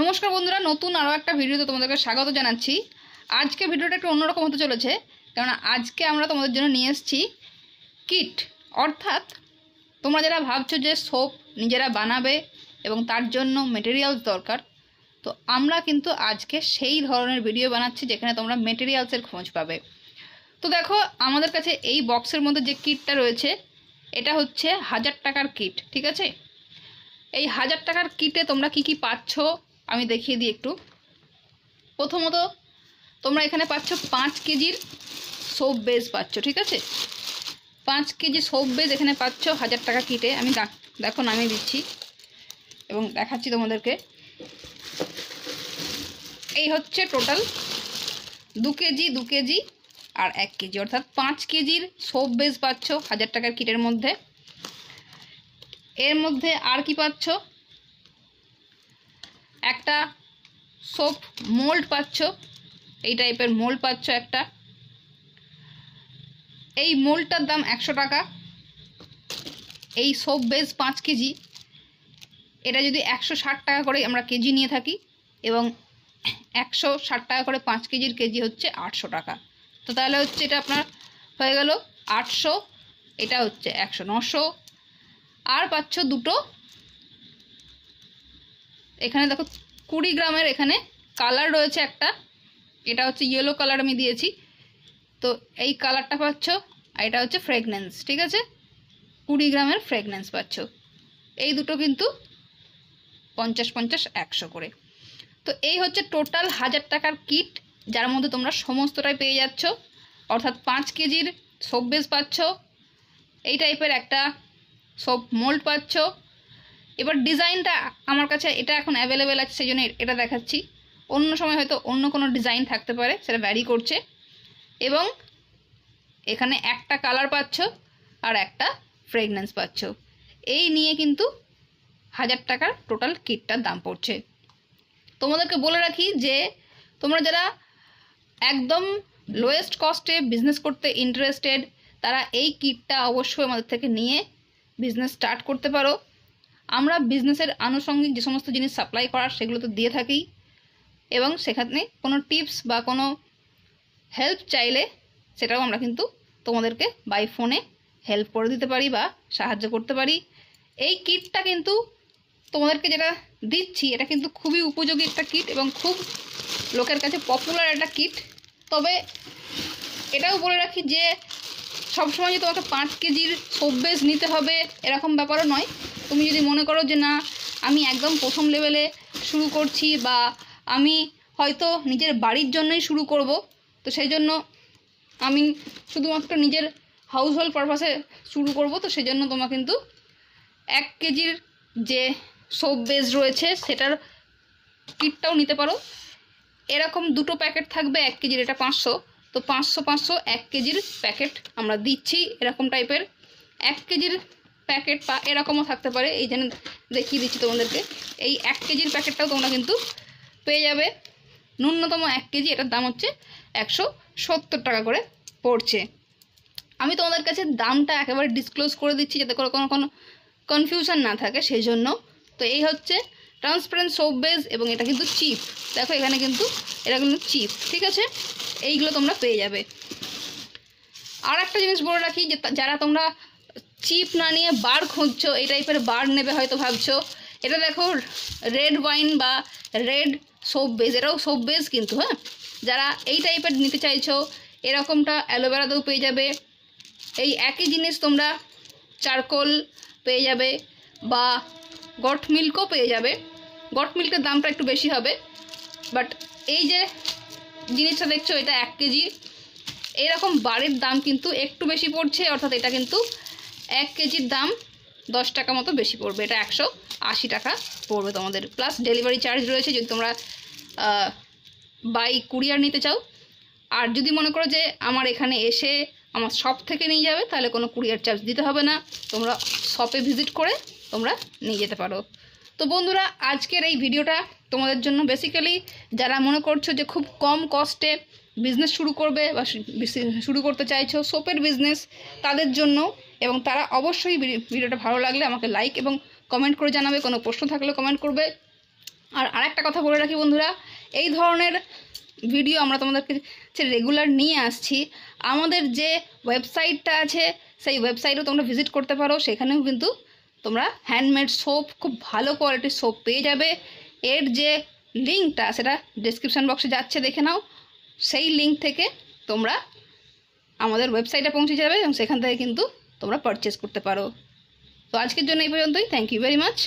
নমস্কার বন্ধুরা, নতুন আরও একটা ভিডিওতে তোমাদেরকে স্বাগত জানাচ্ছি। আজকে ভিডিওটা একটু অন্যরকম হতে চলেছে, কেননা আজকে আমরা তোমাদের জন্য নিয়ে এসেছি কিট। অর্থাৎ তোমরা যারা ভাবছ যে সোপ নিজেরা বানাবে এবং তার জন্য মেটেরিয়ালস দরকার, তো আমরা কিন্তু আজকে সেই ধরনের ভিডিও বানাচ্ছি যেখানে তোমরা মেটেরিয়ালসের খোঁজ পাবে। তো দেখো, আমাদের কাছে এই বক্সের মধ্যে যে কিটটা রয়েছে, এটা হচ্ছে হাজার টাকার কিট, ঠিক আছে? এই হাজার টাকার কিটে তোমরা কি কি পাচ্ছ আমি দেখিয়ে দিই একটু। প্রথমত, তোমরা এখানে পাচ্ছ পাঁচ কেজির সোপ বেজ পাচ্ছ, ঠিক আছে? পাঁচ কেজি সোপ বেজ এখানে পাচ্ছ হাজার টাকা কিটে। আমি দেখো নামিয়ে দিচ্ছি এবং দেখাচ্ছি তোমাদেরকে। এই হচ্ছে টোটাল দু কেজি দু কেজি আর এক কেজি। অর্থাৎ পাঁচ কেজির সোপ বেজ পাচ্ছ হাজার টাকার কিটের মধ্যে। এর মধ্যে আর কি পাচ্ছ? একটা সোপ মোল্ড পাচ্ছ, এই টাইপের মোল্ড পাচ্ছ একটা। এই মোল্ডটার দাম একশো টাকা। এই সোপ বেস পাঁচ কেজি। এটা যদি একশো ষাট টাকা করে আমরা কেজি নিয়ে থাকি এবং একশো ষাট টাকা করে পাঁচ কেজির কেজি হচ্ছে আটশো টাকা। তো তাহলে হচ্ছে এটা আপনার হয়ে গেল আটশো, এটা হচ্ছে একশো, নশো। আর পাচ্ছ দুটো এখানে দেখো কুড়ি গ্রামের এখানে কালার রয়েছে একটা। এটা হচ্ছে ইয়েলো কালার আমি দিয়েছি। তো এই কালারটা পাচ্ছ আর এটা হচ্ছে ফ্রেগনেন্স ঠিক আছে? কুড়ি গ্রামের ফ্রেগনেন্স পাচ্ছ। এই দুটো কিন্তু পঞ্চাশ পঞ্চাশ একশো করে। তো এই হচ্ছে টোটাল হাজার টাকার কিট যার মধ্যে তোমরা সমস্তটাই পেয়ে যাচ্ছ। অর্থাৎ পাঁচ কেজির সোপ বেস পাচ্ছ। এই টাইপের একটা সব মোল্ড পাচ্ছ। এবার ডিজাইনটা আমার কাছে এটা এখন অ্যাভেলেবেল আছে, সেই জন্য এটা দেখাচ্ছি। অন্য সময় হয়তো অন্য কোনো ডিজাইন থাকতে পারে, সেটা ভ্যারি করছে। এবং এখানে একটা কালার পাচ্ছ আর একটা ফ্রেগনেন্স পাচ্ছ। এই নিয়ে কিন্তু হাজার টাকার টোটাল কিটটার দাম পড়ছে। তোমাদেরকে বলে রাখি যে, তোমরা যারা একদম লোয়েস্ট কস্টে বিজনেস করতে ইন্টারেস্টেড তারা এই কিটটা অবশ্যই আমাদের থেকে নিয়ে বিজনেস স্টার্ট করতে পারো। আমরা বিজনেসের আনুষঙ্গিক যে সমস্ত জিনিস সাপ্লাই করার সেগুলো তো দিয়ে থাকি। এবং সেখানে কোনো টিপস বা কোনো হেল্প চাইলে সেটাও আমরা কিন্তু তোমাদেরকে বাই ফোনে হেল্প করে দিতে পারি বা সাহায্য করতে পারি। এই কিটটা কিন্তু তোমাদেরকে যেটা দিচ্ছি, এটা কিন্তু খুবই উপযোগী একটা কিট এবং খুব লোকের কাছে পপুলার একটা কিট তবে এটাও বলে রাখি যে সবসময় যে তোমাকে পাঁচ কেজির সব্বেজ নিতে হবে এরকম ব্যাপারও নয়। তুমি যদি মনে করো যে না, আমি একদম প্রথম লেভেলে শুরু করছি বা আমি হয়তো নিজের বাড়ির জন্যই শুরু করব, তো সেই জন্য আমি শুধুমাত্র নিজের হাউস হোল্ড পারপাসে শুরু করব, তো সেই জন্য তোমার কিন্তু এক কেজির যে সোপ বেস রয়েছে, সেটার কিটটাও নিতে পারো। এরকম দুটো প্যাকেট থাকবে এক কেজির এটা পাঁচশো। তো পাঁচশো পাঁচশো, এক কেজির প্যাকেট আমরা দিচ্ছি, এরকম টাইপের এক কেজির প্যাকেট বা এরকমও থাকতে পারে। এই জন্য দেখিয়ে দিচ্ছি তোমাদেরকে। এই এক কেজির প্যাকেটটাও তোমরা কিন্তু পেয়ে যাবে। ন্যূনতম এক কেজি, এটার দাম হচ্ছে একশো সত্তর টাকা করে পড়ছে। আমি তোমাদের কাছে দামটা একেবারে ডিসক্লোজ করে দিচ্ছি যাতে করে কোনো কোনো কনফিউশন না থাকে সেই জন্য তো এই হচ্ছে ট্রান্সপারেন্ট সোপ বেস এবং এটা কিন্তু চিপ দেখো এখানে কিন্তু, এটা কিন্তু চিপ ঠিক আছে? এইগুলো তোমরা পেয়ে যাবে। আর একটা জিনিস বলে রাখি, যে যারা তোমরা চিপ না নিয়ে বার খুঁজছো, এই টাইপের বার নেবে হয়তো ভাবছ। এটা দেখো রেড ওয়াইন বা রেড সোপ বেস এটাও সোপ বেস কিন্তু হ্যাঁ? যারা এই টাইপের নিতে চাইছো, এরকমটা অ্যালোভেরাতেও পেয়ে যাবে। এই একই জিনিস তোমরা চারকোল পেয়ে যাবে বা গট মিল্কও পেয়ে যাবে। গট মিল্কের দামটা একটু বেশি হবে বাট এই যে জিনিসটা দেখছ, এটা এক কেজি। এরকম বারের দাম কিন্তু একটু বেশি পড়ছে, অর্থাৎ এটা কিন্তু এক কেজির দাম দশ টাকা মতো বেশি পড়বে। এটা একশো আশি টাকা পড়বে তোমাদের। প্লাস ডেলিভারি চার্জ রয়েছে যদি তোমরা বাই কুরিয়ার নিতে চাও। আর যদি মনে করো যে আমার এখানে এসে আমার শপ থেকে নিয়ে যাবে, তাহলে কোনো কুরিয়ার চার্জ দিতে হবে না। তোমরা শপে ভিজিট করে তোমরা নিয়ে যেতে পারো। তো বন্ধুরা, আজকের এই ভিডিওটা তোমাদের জন্য বেসিক্যালি যারা মনে করছ যে খুব কম কস্টে বিজনেস শুরু করবে বা শুরু করতে চাইছো সোপের বিজনেস তাদের জন্য এবং তারা অবশ্যই ভিডিওটা ভালো লাগলে আমাকে লাইক এবং কমেন্ট করে জানাবে। কোনো প্রশ্ন থাকলে কমেন্ট করবে। আর আরেকটা কথা বলে রাখি বন্ধুরা, এই ধরনের ভিডিও আমরা তোমাদেরকে রেগুলার নিয়ে আসছি। আমাদের যে ওয়েবসাইটটা আছে, সেই ওয়েবসাইটেও তোমরা ভিজিট করতে পারো। সেখানেও কিন্তু তোমরা হ্যান্ডমেড সোপ খুব ভালো কোয়ালিটির সোপ পেয়ে যাবে। এর যে লিঙ্কটা সেটা ডেসক্রিপশান বক্সে যাচ্ছে, দেখে নাও। সেই লিঙ্ক থেকে তোমরা আমাদের ওয়েবসাইটে পৌঁছে যাবে এবং সেখান থেকে কিন্তু তোমরা পারচেস করতে পারো। তো আজকের জন্য এই পর্যন্তই। Thank you very much